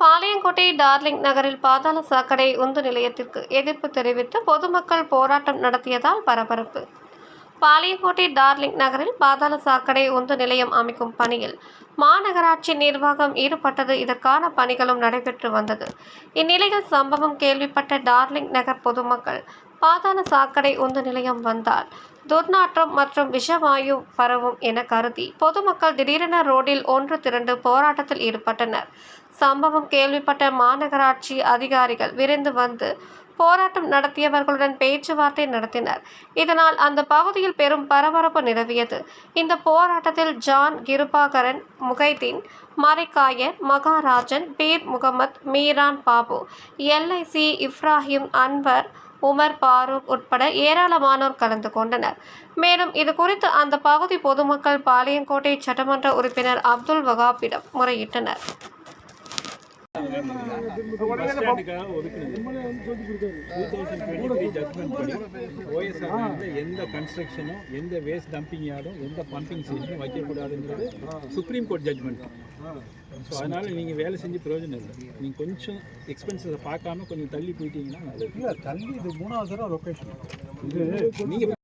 Palayamkottai darling நகரில் பாதாள சாக்கடை உந்து நிலையத்திற்கு எதிர்ப்பு தெரிவித்து பொதுமக்கள் போராட்டம் நடத்தியதால் பரபரப்பு. பாளையங்கோட்டை டார்லிங் நகரில் பாதாள சாக்கடை உந்து நிலையம் அமைக்கும் பணியில் மாநகராட்சி நிர்வாகம் ஈடுபட்டது. இதற்கான பணிகளும் நடைபெற்று வந்தது. இந்நிலையில் சம்பவம் கேள்விப்பட்ட டார்லிங் நகர் பொதுமக்கள் பாதாள சாக்கடை உந்து நிலையம் வந்தால் துர்நாற்றம் மற்றும் விஷவாயு பரவும் என கருதி பொதுமக்கள் திடீரென ரோடில் ஒன்று திரண்டு போராட்டத்தில் ஈடுபட்டனர். சம்பவம் கேள்விப்பட்ட மாநகராட்சி அதிகாரிகள் விரைந்து வந்து போராட்டம் நடத்தியவர்களுடன் பேச்சுவார்த்தை நடத்தினர். இதனால் அந்த பகுதியில் பெரும் பரபரப்பு நிலவியது. இந்த போராட்டத்தில் ஜான் கிருபாகரன் முகைதீன் மறைக்காயன் மகாராஜன் பீர் முகமது மீரான் பாபு எல்ஐசி இப்ராஹிம் அன்வர் உமர் பாரூக் உட்பட ஏராளமானோர் கலந்து கொண்டனர். மேலும் இது குறித்து அந்த பகுதி பொதுமக்கள் பாளையங்கோட்டை சட்டமன்ற உறுப்பினர் அப்துல் வகாப்பிடம் முறையிட்டனர். எந்த கன்ஸ்ட்ரக்ஷனும் எந்த வேஸ்ட் டம்பிங் யார்டும் எந்த பம்பிங் ஸ்டேஷனும் வைக்கக்கூடாதுன்றது சுப்ரீம் கோர்ட் ஜட்மெண்ட் ஸோ அதனால் நீங்கள் வேலை செஞ்சு பிரயோஜனம் இல்லை. நீங்கள் கொஞ்சம் எக்ஸ்பென்சஸை பார்க்காம கொஞ்சம் தள்ளி போயிட்டீங்கன்னா நல்லது. இல்ல தள்ளி இது மூணாவது தடவை லொக்கேஷன் இது நீங்கள்